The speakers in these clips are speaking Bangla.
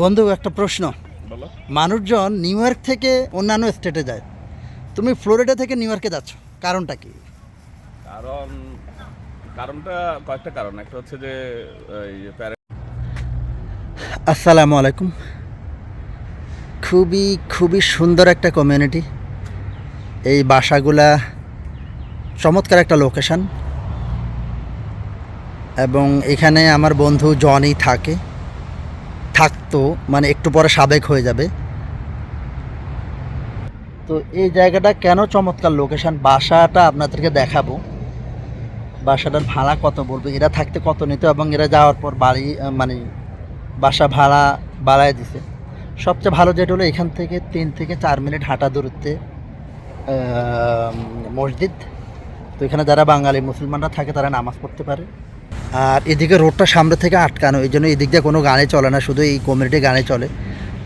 বন্ধু একটা প্রশ্ন। বলো। মানুষজন নিউ ইয়র্ক থেকে অন্যান্য স্টেটে যায়। তুমি ফ্লোরিডা থেকে নিউ ইয়র্কে যাচ্ছ কারণটা কি? কারণ কারণটা কয়েকটা কারণ। একটা হচ্ছে যে আসসালামু আলাইকুম। খুবই খুবই সুন্দর একটা কমিউনিটি এই বাসাগুলা চমৎকার একটা লোকেশান এবং এখানে আমার বন্ধু জনই থাকে। থাকতো মানে একটু পরে সাবেক হয়ে যাবে। তো এই জায়গাটা কেন চমৎকার লোকেশান বাসাটা আপনাদেরকে দেখাবো। বাসাটার ভাড়া কত বলব? এরা থাকতে কত নিত এবং এরা যাওয়ার পর বাড়ি মানে বাসা ভাড়া বাড়ায় দিছে। সবচেয়ে ভালো যেটা হলো এখান থেকে তিন থেকে চার মিনিট হাঁটা দূরত্বে মসজিদ। তো এখানে যারা বাঙালি, মুসলমানরা থাকে তারা নামাজ পড়তে পারে। আর এদিকে রোডটা সামনে থেকে আটকানো, এই জন্য এদিক দিয়ে কোনো গানে চলে না, শুধু এই কমিউনিটি গানে চলে।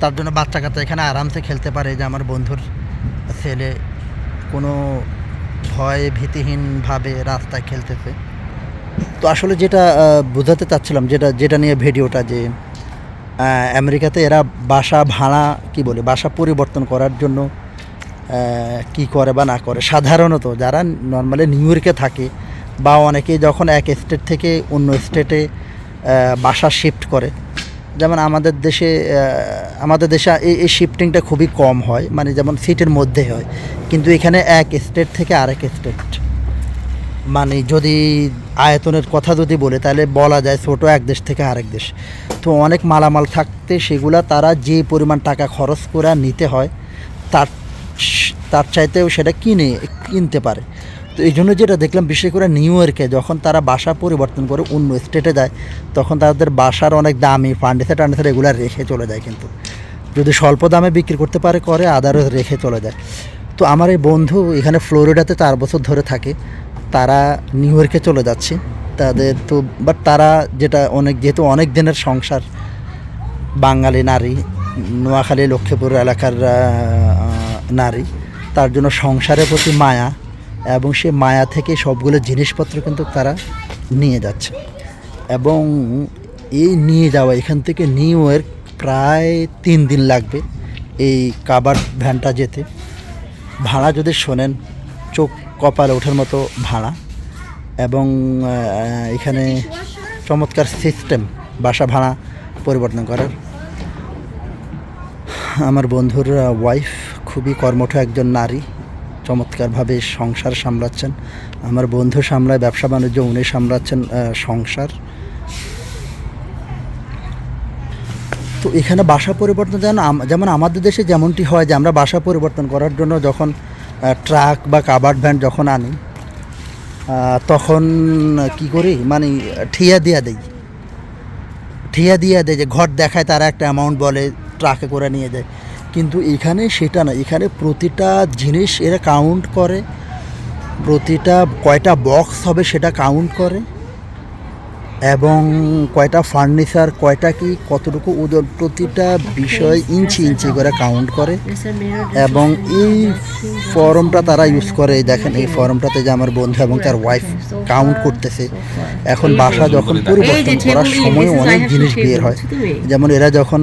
তার জন্য বাচ্চা কাচ্চা এখানে আরামসে খেলতে পারে যে আমার বন্ধুর ছেলে কোনো ভয় ভীতিহীনভাবে রাস্তায় খেলতেছে। তো আসলে যেটা বোঝাতে চাচ্ছিলাম, যেটা যেটা নিয়ে ভিডিওটা যে আমেরিকাতে এরা বাসা ভাড়া কি বলে, বাসা পরিবর্তন করার জন্য কি করে বা না করে, সাধারণত যারা নর্মালি নিউ ইয়র্কে থাকে বা অনেকে যখন এক স্টেট থেকে অন্য স্টেটে বাসা শিফট করে। যেমন আমাদের দেশে আমাদের দেশে এই এই শিফটিংটা খুবই কম হয় মানে যেমন সিটের মধ্যে হয়। কিন্তু এখানে এক স্টেট থেকে আরেক স্টেট মানে যদি আয়তনের কথা যদি বলে, তাহলে বলা যায় ছোট এক দেশ থেকে আরেক দেশ। তো অনেক মালামাল থাকতে সেগুলা তারা যে পরিমাণ টাকা খরচ করে নিতে হয়, তার তার চাইতেও সেটা কিনে, কিনতে পারে। তো এই জন্য যেটা দেখলাম, বিশেষ করে নিউ ইয়র্কে যখন তারা বাসা পরিবর্তন করে অন্য স্টেটে যায়, তখন তাদের বাসার অনেক দামি ফার্নিচার টার্নিচার এগুলো রেখে চলে যায় কিন্তু। যদি স্বল্প দামে বিক্রি করতে পারে, করে আদারও রেখে চলে যায়। তো আমার এই বন্ধু এখানে ফ্লোরিডাতে চার বছর ধরে থাকে। তারা নিউ ইয়র্কে চলে যাচ্ছে। তাদের তো বাট তারা যেটা অনেক, যেহেতু অনেক দিনের সংসার, বাঙালি নারী, নোয়াখালী, লক্ষ্মীপুর এলাকার নারী, তার জন্য সংসারের প্রতি মায়া এবং সে মায়া থেকে সবগুলো জিনিসপত্র কিন্তু তারা নিয়ে যাচ্ছে। এবং এই নিয়ে যাওয়া, এখান থেকে নিউ ইয়র্ক প্রায় তিন দিন লাগবে এই কাবার ভ্যানটা যেতে। ভাড়া যদি শোনেন, চোখ কপালে ওঠার মতো ভাড়া। এবং এখানে চমৎকার সিস্টেম, বাসা ভাড়া পরিবর্তন করার। আমার বন্ধুর ওয়াইফ খুবই কর্মঠ একজন নারী। চমৎকারভাবে সংসার সামলাচ্ছেন। আমার বন্ধু সামলায়, ব্যবসা বাণিজ্য উনি সামলাচ্ছেন সংসার। তো এখানে বাসা পরিবর্তন যেন যেমন আমাদের দেশে যেমনটি হয় যে আমরা বাসা পরিবর্তন করার জন্য যখন ট্রাক বা কাবার্ড ভ্যান যখন আনি তখন কি করি মানে ঠিয়া দিয়া দেই। ঠিয়া দিয়া দেয় যে ঘর দেখায় তারা একটা অ্যামাউন্ট বলে, ট্রাকে করে নিয়ে যায়। কিন্তু এখানে সেটা না, এখানে প্রতিটা জিনিস এরা কাউন্ট করে, প্রতিটা কয়টা বক্স হবে সেটা কাউন্ট করে। এবং কয়টা ফার্নিচার কয়টা কি কতটুকু ওজন প্রতিটা বিষয় ইঞ্চি ইঞ্চি করে কাউন্ট করে। এবং এই ফর্মটা তারা ইউজ করে দেখেন এই ফর্মটাতে যে আমার বন্ধু এবং তার ওয়াইফ কাউন্ট করতেছে। এখন বাসা যখন পরিবর্তন করার সময় অনেক জিনিস বের হয়। যেমন এরা যখন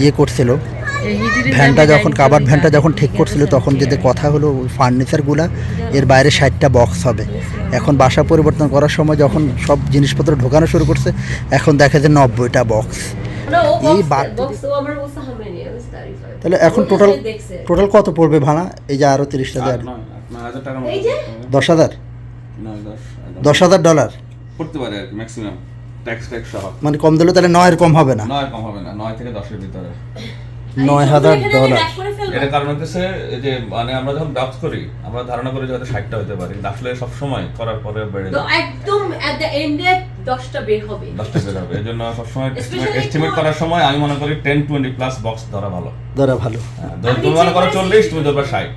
ইয়ে করছিল ভ্যানটা যখন কাবার ভ্যানটা যখন ঠিক করছিল তখন যেতে কথা হলো ওই ফার্নিচারগুলা এর বাইরে ষাটটা বক্স হবে। এখন বাসা পরিবর্তন করার সময় যখন সব জিনিসপত্র ঢোকানো শুরু করছে এখন দেখা যায় নব্বইটা বক্স এই বাড়তি- তাহলে এখন টোটাল টোটাল কত পড়বে ভাড়া? এই যে আরও নয় হাজার টাকার এই যে? মতো দশ হাজার? দশ হাজার। ডলার করতে পারে আর কি ম্যাক্সিমাম ট্যাক্স ট্যাক্স সহ। মানে কম দিলে তাহলে নয়ের কম হবে না। নয় কম হবে না নয় থেকে দশের ভিতরে। নয় হাজার ডলার এটা কারণ হচ্ছে যে মানে আমরা যখন করি আমরা ধারণা করি যে হয়তো ষাটটা হতে পারে। আসলে সব সময় করার পরে বেড়ে যায়। একদম এট দ্য এন্ডে দশটা বের হবে। দশটা বের হবে। এই জন্য সবসময় এস্টিমেট করার সময় আমি মনে করি টেন টোয়েন্টি প্লাস বক্স ধরা ভালো। ধরা ভালো। হ্যাঁ, তুমি মনে করো চল্লিশ তুমি ধরবে ষাট।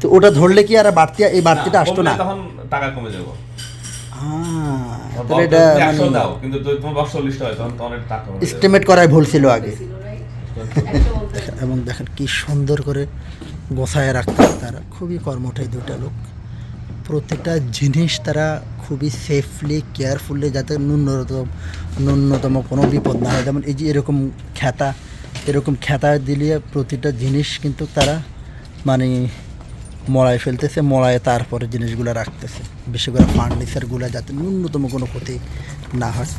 তো ওটা ধরলে কি আর বাড়তি এই বাড়তিটা আসতো না? তখন টাকা কমে যাব। তাহলে এটা একশো মানে দাও কিন্তু তোমার বক্স চল্লিশটা হয় তখন এটা টাকা এস্টিমেট করাই ভুল ছিল আগে। এবং দেখেন কি সুন্দর করে গোছায় রাখতে তারা। খুবই কর্মঠাই দুটা লোক। প্রত্যেকটা জিনিস তারা খুবই সেফলি কেয়ারফুলি যাতে ন্যূনতম ন্যূনতম কোনো বিপদ না হয়। যেমন এই যে এরকম খ্যাতা এরকম খ্যাতা দিলে প্রতিটা জিনিস কিন্তু তারা মানে মড়ায় ফেলতেছে, মড়ায় তারপরে জিনিসগুলো রাখতেছে। বেশি করে ফার্নিচারগুলো যাতে ন্যূনতম কোনো ক্ষতি না হয়।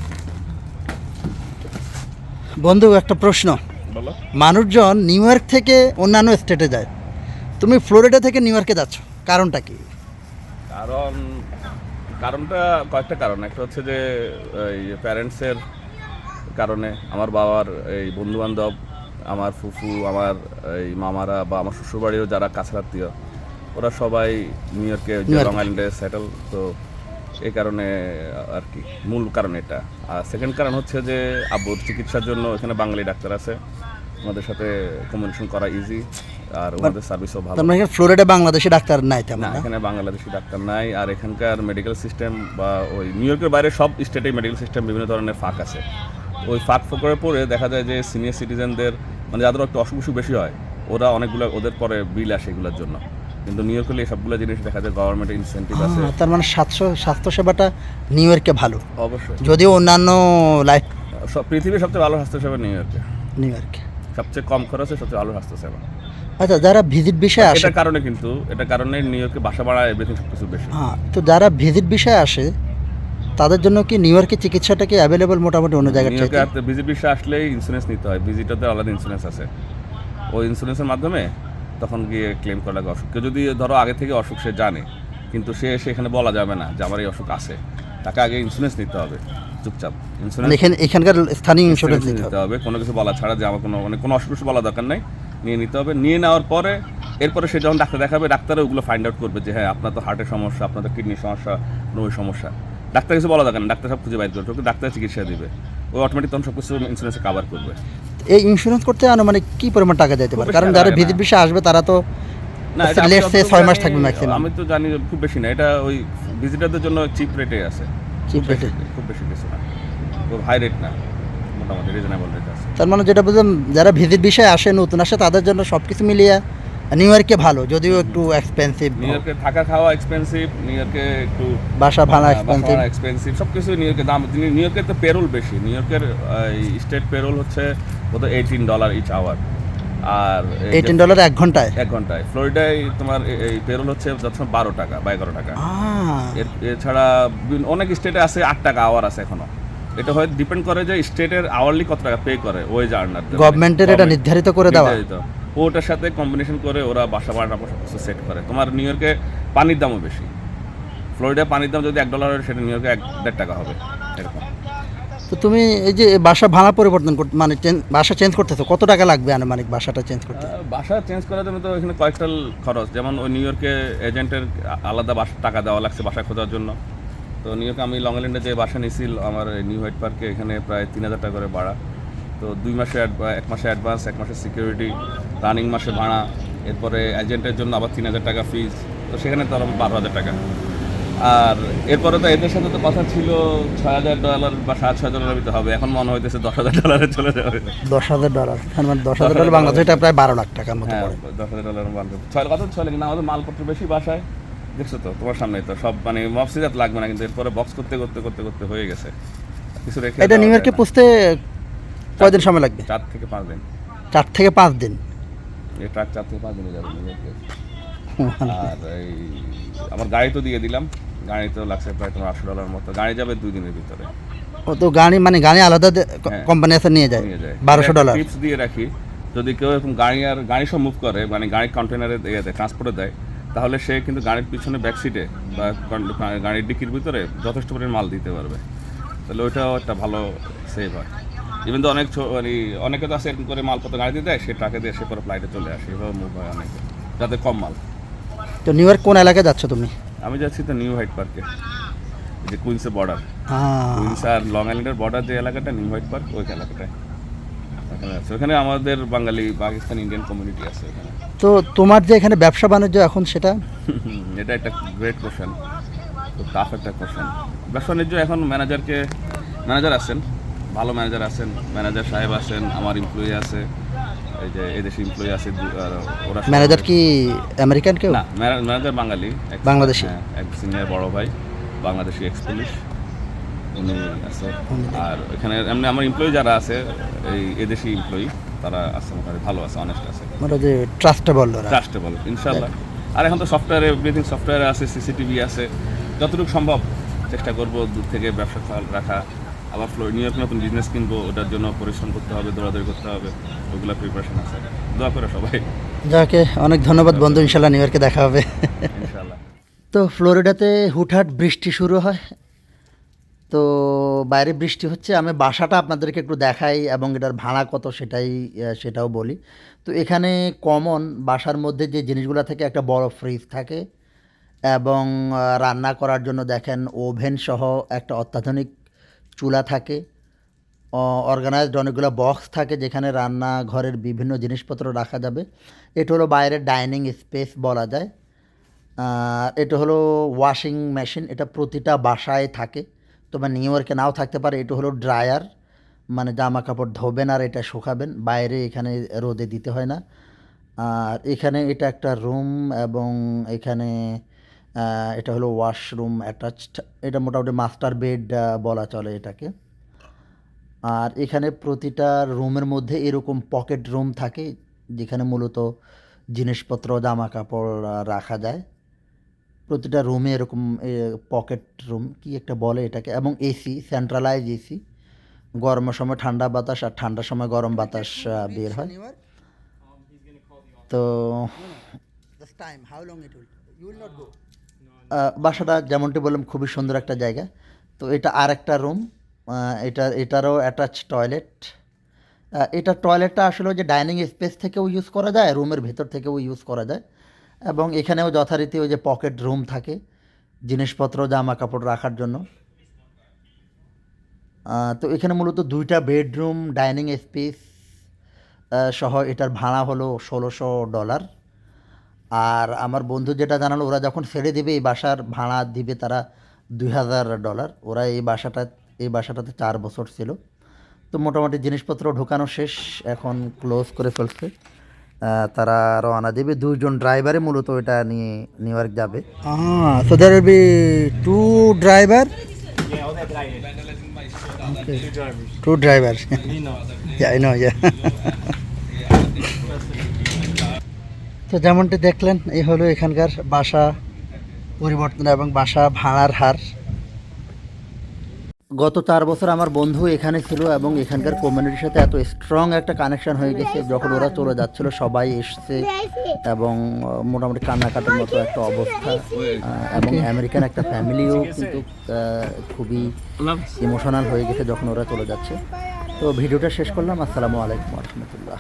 বন্ধু, একটা প্রশ্ন। মানুষজন নিউ ইয়র্ক থেকে অন্যান্য স্টেটে যায়। তুমি ফ্লোরিডা থেকে নিউ ইয়র্কে যাচ্ছ কারণটা কি? কারণ কারণটা কয়েকটা কারণ। একটা হচ্ছে যে এই প্যারেন্টসের কারণে আমার বাবার এই বন্ধু বান্ধব আমার ফুফু আমার এই মামারা বা আমার শ্বশুরবাড়িও যারা কাছের ওরা সবাই নিউ ইয়র্কে নিউ ইয়র্কে। লং আইল্যান্ডে সেটেল। তো এই কারণে আর কি মূল কারণ এটা। আর সেকেন্ড কারণ হচ্ছে যে আব্বুর চিকিৎসার জন্য এখানে বাঙালি ডাক্তার আছে। ওনাদের সাথে কমিউনিকেশন করা ইজি আর ওনাদের সার্ভিসও ভালো। তার মানে এখানে ফ্লোরিডা বাংলাদেশি ডাক্তার নাই তেমন না এখানে বাংলাদেশি ডাক্তার নাই আর এখানকার মেডিকেল সিস্টেম বা ওই নিউ ইয়র্কের বাইরে সব স্টেটেই মেডিকেল সিস্টেম বিভিন্ন ধরনের ফাঁক আছে। ওই ফাঁক ফোকরে পড়ে দেখা যায় যে সিনিয়র সিটিজেনদের মানে যাদের একটু অসুখ বেশি হয় ওরা অনেকগুলো ওদের পরে বিল আসে এগুলোর জন্য। কিন্তু নিউ ইয়র্কে সবগুলো জিনিস দেখা যায় গভর্নমেন্টের ইনসেন্টিভ আছে। তার মানে স্বাস্থ্য স্বাস্থ্যসেবাটা নিউ ইয়র্কে ভালো। অবশ্যই। যদিও অন্যান্য লাইফ সব পৃথিবীর সবচেয়ে ভালো স্বাস্থ্যসেবা নিউ ইয়র্কে নিউ ইয়র্কে সবচেয়ে কম খরচে সবচেয়ে ভালো স্বাস্থ্যসেবা। আচ্ছা যারা ভিজিট বিষয়ে আসে এটার কারণে কিন্তু এটা কারণে নিউ ইয়র্কে বাসা ভাড়া এভরিথিং সব কিছু বেশি। হ্যাঁ তো যারা ভিজিট বিষয়ে আসে তাদের জন্য কি নিউ ইয়র্কের চিকিৎসাটা কি অ্যাভেলেবল মোটামুটি অন্য জায়গার নিউ ইয়র্কে ভিজিট বিষয়ে আসলেই ইন্স্যুরেন্স নিতে হয় ভিজিটারদের আলাদা ইন্স্যুরেন্স আছে। ওই ইন্স্যুরেন্সের মাধ্যমে তখন গিয়ে ক্লেম করা লাগে অসুখ কেউ যদি ধরো আগে থেকে অসুখ সে জানে কিন্তু সে এসে এখানে বলা যাবে না যে আমার এই অসুখ আছে। তাকে আগে ইন্স্যুরেন্স নিতে হবে চুপচাপ। ইন্স্যুরেন্স এখানে এখানকার স্থানীয় ইন্স্যুরেন্স নিতে হবে। কোনো কিছু বলা ছাড়া যে আমার কোনো মানে কোনো অসুখ বলা দরকার নাই নিয়ে নিতে হবে। নিয়ে নেওয়ার পরে এরপরে সে যখন ডাক্তার দেখাবে ডাক্তারও ওগুলো ফাইন্ড আউট করবে যে হ্যাঁ আপনার তো হার্টের সমস্যা আপনার তো কিডনির সমস্যা নই সমস্যা। ডাক্তার কিছু বলা দরকার না ডাক্তার সব খুঁজে বাইর করবে ওকে ডাক্তার চিকিৎসা দিবে। ও অটোমেটিক তখন সব কিছু ইন্স্যুরেন্সে কাভার করবে। এই ইন্স্যুরেন্স করতে আনুমানিক কি পরিমাণ টাকা যেতে পারে? কারণ যারা ভিজিট বিষয়ে আসবে তারা তো না ছয় মাস থাকবে ম্যাক্সিমাম আমি তো জানি খুব বেশি না এটা ওই ভিজিটারদের জন্য চিপ রেটে আছে। চিপ রেটে খুব বেশি কিছু না। খুব হাই রেট না মোটামুটি রিজনেবল রেট আছে। তার মানে যেটা বুঝলাম যারা ভিজিট বিষয়ে আসে নতুন আসে তাদের জন্য সব কিছু মিলিয়ে নিউ ইয়র্কে ভালো যদিও একটু এক্সপেন্সিভ নিউ ইয়র্কে থাকা খাওয়া এক্সপেন্সিভ নিউ ইয়র্কে একটু বাসা ভাড়া এক্সপেন্সিভ এক্সপেন্সিভ সব কিছু নিউ ইয়র্কের দাম নিউ ইয়র্কের তো পেরোল বেশি। নিউ ইয়র্কের স্টেট পেরোল হচ্ছে কত? এইটিন ডলার ইচ আওয়ার আর এইটিন ডলার এক ঘন্টায়? এক ঘন্টায়। ফ্লোরিডায় তোমার এই পেরোল হচ্ছে যত বারো টাকা বা এগারো টাকা। এছাড়া অনেক স্টেটে আছে আট টাকা আওয়ার আছে এখনও। এটা হয় ডিপেন্ড করে যে স্টেটের আওয়ারলি কত টাকা পে করে ওয়েজ আর্নার গভর্নমেন্টের এটা নির্ধারিত করে দেওয়া। ওটার সাথে কম্বিনেশন করে ওরা বাসা ভাড়া সব কিছু সেট করে। তোমার নিউ ইয়র্কে পানির দামও বেশি। ফ্লোরিডায় পানির দাম যদি এক ডলার হয় সেটা নিউ ইয়র্কে এক দেড় টাকা হবে। এরকম। তো তুমি এই যে বাসা ভাড়া পরিবর্তন করতে মানে চেঞ্জ বাসা চেঞ্জ করতেছো কত টাকা লাগবে আনুমানিক বাসাটা চেঞ্জ করতে? বাসা চেঞ্জ করার জন্য তো এখানে কয়েকটা খরচ। যেমন ওই নিউ ইয়র্কে এজেন্টের আলাদা বাসা টাকা দেওয়া লাগছে বাসা খোঁজার জন্য। তো নিউ ইয়র্কে আমি লং আইল্যান্ডে যে বাসা নিয়েছিল আমার নিউ হোয়াইট পার্কে এখানে প্রায় তিন হাজার টাকা করে ভাড়া। তো দুই মাসে এক মাসে অ্যাডভান্স এক মাসে সিকিউরিটি রানিং মাসে ভাড়া এরপরে এজেন্টের জন্য আবার তিন হাজার টাকা ফিজ তো সেখানে তো আরও বারো হাজার টাকা। আর এরপরে তো এদের সাথে তো কথা ছিল ছয় হাজার ডলার বা সাত ছয় ডলারের ভিতরে হবে এখন মনে হইতেছে দশ হাজার ডলারে চলে যাবে। দশ হাজার ডলার তার মানে দশ হাজার ডলার বাংলাদেশ এটা প্রায় বারো লাখ টাকার মতো হ্যাঁ দশ হাজার ডলার বান্ধব ছয় কত ছয় কিন্তু আমাদের মালপত্র বেশি বাসায়। দেখছ তো তোমার সামনে তো সব মানে মফসিজাত লাগবে না কিন্তু এরপরে বক্স করতে করতে করতে করতে হয়ে গেছে। কিছু রেখে এটা নিউ ইয়র্কে পুষতে কয়দিন সময় লাগবে? চার থেকে পাঁচ দিন। চার থেকে পাঁচ দিন? এই ট্রাক চার থেকে পাঁচ দিনে যাবে আর এই আমার গাড়ি তো দিয়ে দিলাম। গাড়ি তো লাগছে প্রায় তোমার আটশো ডলার মতো। গাড়ি যাবে দুই দিনের ভিতরে। ও তো গাড়ি মানে গাড়ি আলাদা হ্যাঁ। কোম্পানি আছে নিয়ে যায়। নিয়ে যায়। বারোশো ডলার টিপস দিয়ে রাখি যদি কেউ এরকম গাড়ি আর গাড়ি সব মুভ করে মানে গাড়ি কন্টেনারে ইয়েতে ট্রান্সপোর্টে দেয় তাহলে সে কিন্তু গাড়ির পিছনে ব্যাক সিটে বা গাড়ির ডিকির ভিতরে যথেষ্ট পরিমাণ মাল দিতে পারবে। তাহলে ওইটাও একটা ভালো সেভ হয়। ইভেন তো অনেক মানে অনেকে তো আছে এরকম করে মালপত্র গাড়ি দিয়ে দেয় সে ট্রাকে দিয়ে সে পরে ফ্লাইটে চলে আসে। এভাবে মুভ হয় অনেকে। যাতে কম মাল। তো নিউ ইয়র্ক কোন এলাকায় যাচ্ছ তুমি? আমি যাচ্ছি তো নিউ হোয়াইট পার্কে। যে কুইন্সের বর্ডার কুইন্স আর লং আইল্যান্ডের বর্ডার যে এলাকাটা নিউ হোয়াইট পার্ক ওই এলাকাটায়। ওখানে আমাদের বাঙালি পাকিস্তান ইন্ডিয়ান কমিউনিটি আছে তো তোমার যে এখানে ব্যবসা বাণিজ্য এখন সেটা? এটা একটা গ্রেট কোশ্চেন টাফ একটা কোশ্চেন ব্যবসা বাণিজ্য এখন ম্যানেজারকে ম্যানেজার আছেন। ভালো ম্যানেজার আছেন ম্যানেজার সাহেব আছেন আমার এমপ্লয়ি আছে এই যে এদেশি এমপ্লয়ি আছে ওরা ম্যানেজার কি আমেরিকান কেউ? না ম্যানেজার বাঙালি। বাংলাদেশি? হ্যাঁ, এক সিনিয়র বড় ভাই বাংলাদেশি এক্স পুলিশ উনি আছে আর এখানে এমনি আমার এমপ্লয়ি যারা আছে এই এদেশি এমপ্লয়ি তারা আছে মোটামুটি ভালো আছে অনেস্ট আছে। মানে যে ট্রাস্টেবল ওরা। ট্রাস্টেবল ইনশাল্লাহ আর এখন তো সফটওয়্যারে এভরিথিং সফটওয়্যার আছে সিসিটিভি আছে। যতটুকু সম্ভব চেষ্টা করব দূর থেকে ব্যবসা রাখা। আবার ফ্লো নিউ ইয়র্ক নতুন বিজনেস কিনবো ওটার জন্য পরিশ্রম করতে হবে দৌড়াদৌড়ি করতে হবে ওগুলো প্রিপারেশন আছে। দোয়া করে সবাই। যাকে অনেক ধন্যবাদ বন্ধু ইনশাল্লাহ নিউ ইয়র্কে দেখা হবে। ইনশাল্লাহ। তো ফ্লোরিডাতে হুটহাট বৃষ্টি শুরু হয়। তো বাইরে বৃষ্টি হচ্ছে আমি বাসাটা আপনাদেরকে একটু দেখাই এবং এটার ভাড়া কত সেটাই সেটাও বলি। তো এখানে কমন বাসার মধ্যে যে জিনিসগুলো থাকে একটা বড় ফ্রিজ থাকে এবং রান্না করার জন্য দেখেন ওভেন সহ একটা অত্যাধুনিক চুলা থাকে অর্গানাইজড অনেকগুলো বক্স থাকে যেখানে রান্না ঘরের বিভিন্ন জিনিসপত্র রাখা যাবে। এটা হলো বাইরের ডাইনিং স্পেস বলা যায়। এটা হলো ওয়াশিং মেশিন এটা প্রতিটা বাসায় থাকে। তবে নিউ ইয়র্কে নাও থাকতে পারে, এটা হলো ড্রায়ার মানে জামা কাপড় ধোবেন আর এটা শুকাবেন, বাইরে এখানে রোদে দিতে হয় না। আর এখানে এটা একটা রুম এবং এখানে এটা হলো ওয়াশরুম অ্যাটাচড এটা মোটামুটি মাস্টার বেড বলা চলে এটাকে। আর এখানে প্রতিটা রুমের মধ্যে এরকম পকেট রুম থাকে যেখানে মূলত জিনিসপত্র জামা কাপড় রাখা যায়। প্রতিটা রুমে এরকম পকেট রুম কি একটা বলে এটাকে এবং এসি সেন্ট্রালাইজ এসি গরমের সময় ঠান্ডা বাতাস আর ঠান্ডার সময় গরম বাতাস বের হয়। তো বাসাটা যেমনটি বললাম, খুবই সুন্দর একটা জায়গা। তো এটা আর একটা রুম এটা, এটারও অ্যাটাচ টয়লেট এটা টয়লেটটা আসলে ওই যে ডাইনিং স্পেস থেকেও ইউজ করা যায় রুমের ভেতর থেকেও ইউজ করা যায়। এবং এখানেও যথারীতি ওই যে পকেট রুম থাকে, জিনিসপত্র জামা কাপড় রাখার জন্য। তো এখানে মূলত দুইটা বেডরুম ডাইনিং স্পেস সহ এটার ভাড়া হলো ষোলোশো ডলার আর আমার বন্ধু যেটা জানালো ওরা যখন ছেড়ে দেবে এই বাসার ভাড়া দিবে তারা দুই হাজার ডলার। ওরা এই বাসাটা এই বাসাটাতে চার বছর ছিল। তো মোটামুটি জিনিসপত্র ঢোকানো শেষ এখন ক্লোজ করে ফেলছে। তারা রওনা দেবে। দুজন ড্রাইভারে মূলত এটা নিয়ে নিউ ইয়র্ক যাবে। So will be to driver to driver I know তো যেমনটি দেখলেন, এই হলো এখানকার বাসা পরিবর্তন এবং বাসা ভাড়ার হার। গত চার বছর আমার বন্ধু এখানে ছিল এবং এখানকার কমিউনিটির সাথে এত স্ট্রং একটা কানেকশন হয়ে গেছে, যখন ওরা চলে যাচ্ছিল, সবাই এসছে এবং মোটামুটি কান্নাকাটির মতো একটা অবস্থা। এবং আমেরিকান একটা ফ্যামিলিও কিন্তু খুবই ইমোশনাল হয়ে গেছে যখন ওরা চলে যাচ্ছে। তো ভিডিওটা শেষ করলাম। আসসালামু আলাইকুম রহমতুল্লাহ।